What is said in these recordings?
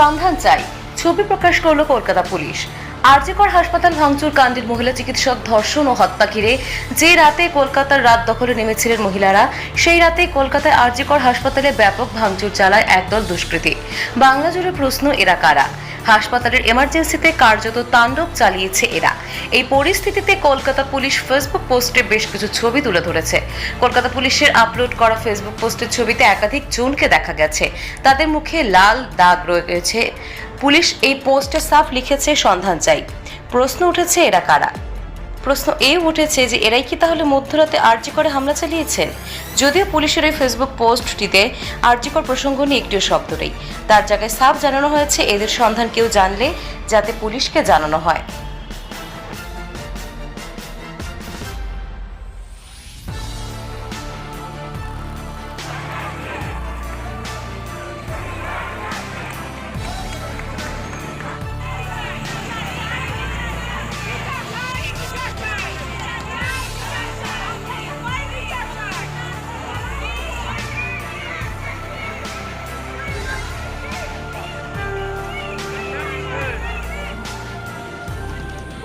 সন্ধান চাই। ছবি প্রকাশ করল কলকাতা পুলিশ। আরজিকর হাসপাতাল ভাঙচুর কাণ্ডের মহিলা চিকিৎসক ধর্ষণ ও হত্যা ঘিরে যে রাতে কলকাতার রাত দখলে নেমেছিলেন মহিলারা, সেই রাতে কলকাতায় আরজিকর হাসপাতালে ব্যাপক ভাঙচুর চালায় একদল দুষ্কৃতী। বাংলা জুড়ে প্রশ্ন, এরা কারা? হাসপাতালের এমার্জেন্সিতে কার্যত তাণ্ডব চালিয়েছে এরা। এই পরিস্থিতিতে কলকাতা পুলিশ ফেসবুক পোস্টে বেশ কিছু ছবি তুলে ধরেছে। কলকাতা পুলিশের আপলোড করা ফেসবুক পোস্টের ছবিতে একাধিক জনকে দেখা গেছে। তাদের মুখে লাল দাগ রয়েছে পুলিশ এই পোস্টে সাফ লিখেছে সন্ধান চাই। প্রশ্ন উঠেছে, এরা কারা? প্রশ্ন এই উঠেছে যে, এরাই কি তাহলে মধ্যরাতে আর্যিকরে করে হামলা চালিয়েছেন? যদিও পুলিশের ওই ফেসবুক পোস্টটিতে আর্যিকর প্রসঙ্গ নিয়ে একটিও শব্দ নেই। তার জায়গায় সাফ জানানো হয়েছে, এদের সন্ধান কেউ জানলে যাতে পুলিশকে জানানো হয়।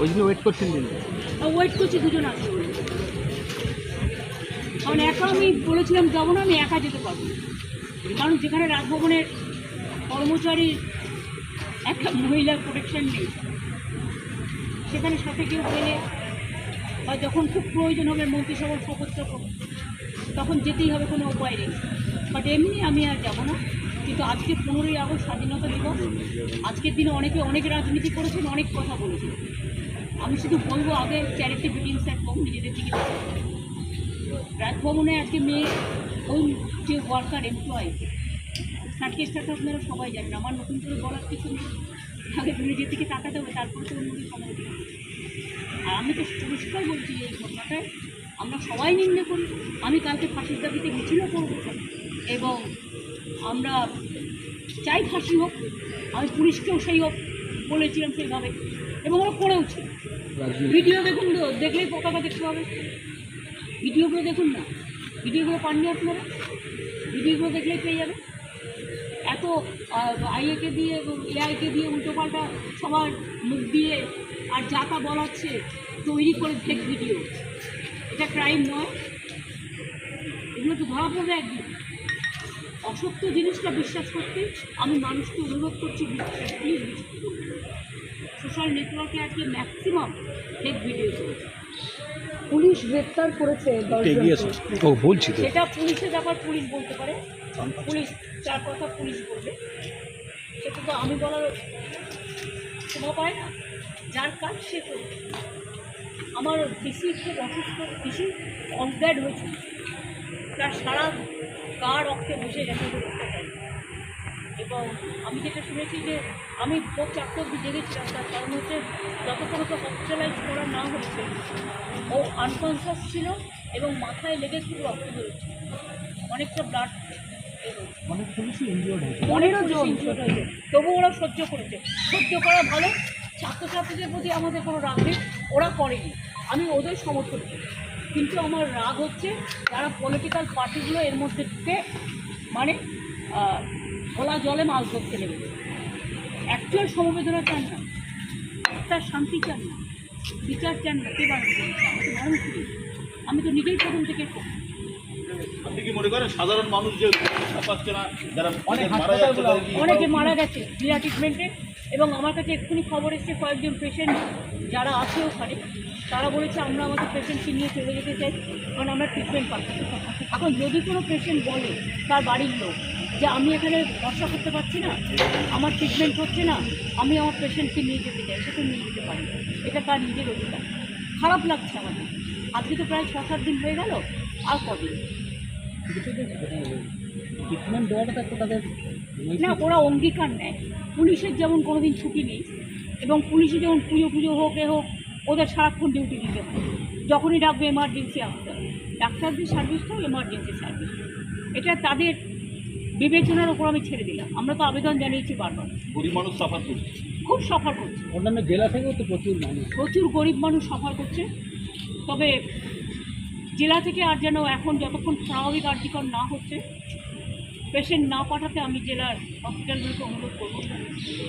ওই জন্য ওয়েট করছেন দিন। ওয়েট করছি দুজন আসবে কারণ একা আমি বলেছিলাম যাব না, আমি একা যেতে পারব। কারণ যেখানে রাজভবনের কর্মচারী, একটা মহিলার প্রোটেকশন নেই। সেখানে সাথে কেউ গেলে বা যখন খুব প্রয়োজন হবে মন্ত্রিসভার শপথ তখন যেতেই হবে, কোনো উপায় নেই। বাট এমনি আমি আর যাব না। কিন্তু আজকে পনেরোই আগস্ট স্বাধীনতা দিবস। আজকের দিনে অনেকে অনেক রাজনীতি করেছেন, অনেক কথা বলেছেন। আমি শুধু বলব, আগে চ্যারিটি স্যার কম নিজেদের দিকে। রাজভবনে আজকে মেয়ে ওই যে ওয়ার্কার এমপ্লয় সার্কেসটা আপনারা সবাই জানেন, আমার নতুন করে বলার কিছু নেই। আগে নিজের দিকে তাকাতে হবে, তারপরে তো অন্যদের সময় দিতে আর আমি তো পরিষ্কার বলছি এই ঘটনাটায়, আমরা সবাই নিন্দে করি। আমি কালকে ফাঁসির দাবিতে মিছিলও করব। এবং আমরা চাই ফাঁসি হোক আমি পুলিশকেও সেই হোক বলেছিলাম সেইভাবে এবং ওরা করেওছে। ভিডিও দেখুন তো দেখলেই পতাকা দেখতে হবে ভিডিওগুলো দেখুন না ভিডিওগুলো পাননি আপনারা? ভিডিওগুলো দেখলেই পেয়ে যাবে এত আইএকে দিয়ে এবং এআইকে দিয়ে উল্টোপাল্টা সবার মুখ দিয়ে আর যা তা বলাচ্ছে তৈরি করে ফেক ভিডিও এটা ক্রাইম নয়। এগুলো তো ধরা পড়বে একদিন। অসত্য জিনিসটা বিশ্বাস করতে আমি মানুষকে অনুরোধ করছি বিশ্বাস প্লিজ বিশ্বাস করুন সোশ্যাল নেটওয়ার্কে আজকে ম্যাক্সিমাম ফেক ভিডিও চলছে। পুলিশ গ্রেপ্তার করেছে ও বলছি সেটা পুলিশের ব্যাপার পুলিশ বলতে পারে। পুলিশ চার কথা পুলিশ বলবে। সেটা তো আমি বলার শোভা পায় না। যার কাজ সে করবে। আমার পিসি খুব অসুস্থ পিসি অনগ্যাড হয়েছে। তার সারা গা রক্তে বসে গেছে দেখতে পাই এবং আমি যেটা শুনেছি যে আমি ভোর চারটে অব্দি জেগেছিলাম তার কারণ হচ্ছে যতক্ষণ ওকে হসপিটালাইজ করা না হয়েছে ও আনকনসিয়াস ছিল এবং মাথায় লেগে খুব রক্ত বেরোচ্ছে অনেকটা ব্লাড পনেরো জন তবু ওরা সহ্য করেছে। সহ্য করা ভালো। ছাত্রছাত্রীদের প্রতি আমাদের কোনো রাগ নেই। ওরা করেনি। আমি ওদের সমর্থন করি। কিন্তু আমার রাগ হচ্ছে যারা পলিটিক্যাল পার্টিগুলো এর মধ্যে ঢুকে মানে খোলা জলে মাছ ধরতে লেগেছে অ্যাকচুয়াল সমবেদনা চান না। তার শান্তি চান না। বিচার চান না। কে মানুষ আমি তো নিজেই প্রথম থেকে। আপনি কি মনে করেন সাধারণ মানুষ যে চিকিৎসা পাচ্ছে না যারা অনেকে মারা গেছে। বিনা ট্রিটমেন্টে এবং আমার কাছে এক্ষুনি খবর এসছে কয়েকজন পেশেন্ট যারা আছে ওখানে। তারা বলেছে, আমরা আমাদের পেশেন্টকে নিয়ে চলে যেতে চাই, কারণ আমরা ট্রিটমেন্ট পাচ্ছি। এখন যদি কোনো পেশেন্ট বলে, তার বাড়ির লোক, যে আমি এখানে ভরসা করতে পারছি না, আমার ট্রিটমেন্ট হচ্ছে না, আমি আমার পেশেন্টকে নিয়ে যেতে চাই, সে তো নিয়ে যেতে পারি এটা তার নিজের অধিকার। খারাপ লাগছে আমাদের। আজকে তো প্রায় ছ সাত দিন হয়ে গেল, আর কদিন? ট্রিটমেন্ট দেওয়াটা তো একটা তাদের না ওরা অঙ্গীকার নেয়। পুলিশের যেমন কোনোদিন ছুটি নেই এবং পুলিশে যেমন পুজো পুজো হোক এ হোক ওদের সারাক্ষণ ডিউটি দিতে হয়। যখনই ডাকবে এমার্জেন্সি আসতে হবে ডাক্তারদের সার্ভিসটাও এমার্জেন্সি সার্ভিস এটা তাদের বিবেচনার ওপর আমি ছেড়ে দিলাম। আমরা তো আবেদন জানিয়েছি বারবার। গরিব মানুষ সাফার করছে। খুব সফর করছে। অন্যান্য জেলা থেকেও তো প্রচুর মানুষ। প্রচুর গরিব মানুষ সফর করছে। তবে জেলা থেকে আর যেন এখন যতক্ষণ স্বাভাবিক কার্যকর না হচ্ছে পেশেন্ট না পাঠাতে আমি জেলার হসপিটালগুলোকে অনুরোধ করব।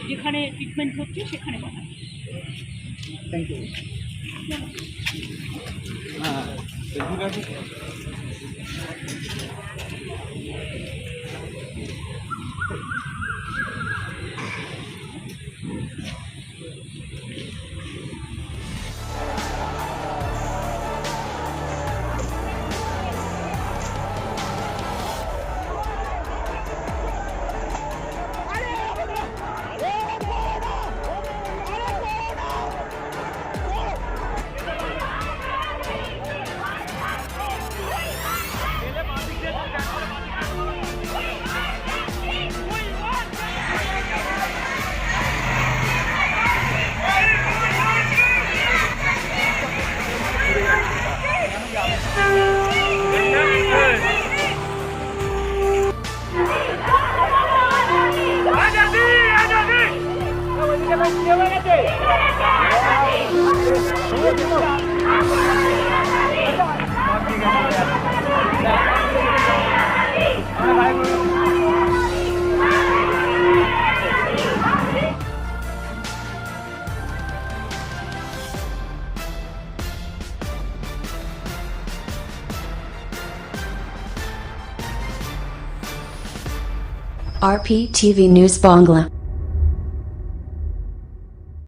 যেখানে ট্রিটমেন্ট হচ্ছে সেখানে পাঠাতে থ্যাংক ইউ হ্যাঁ RPTV News Bangla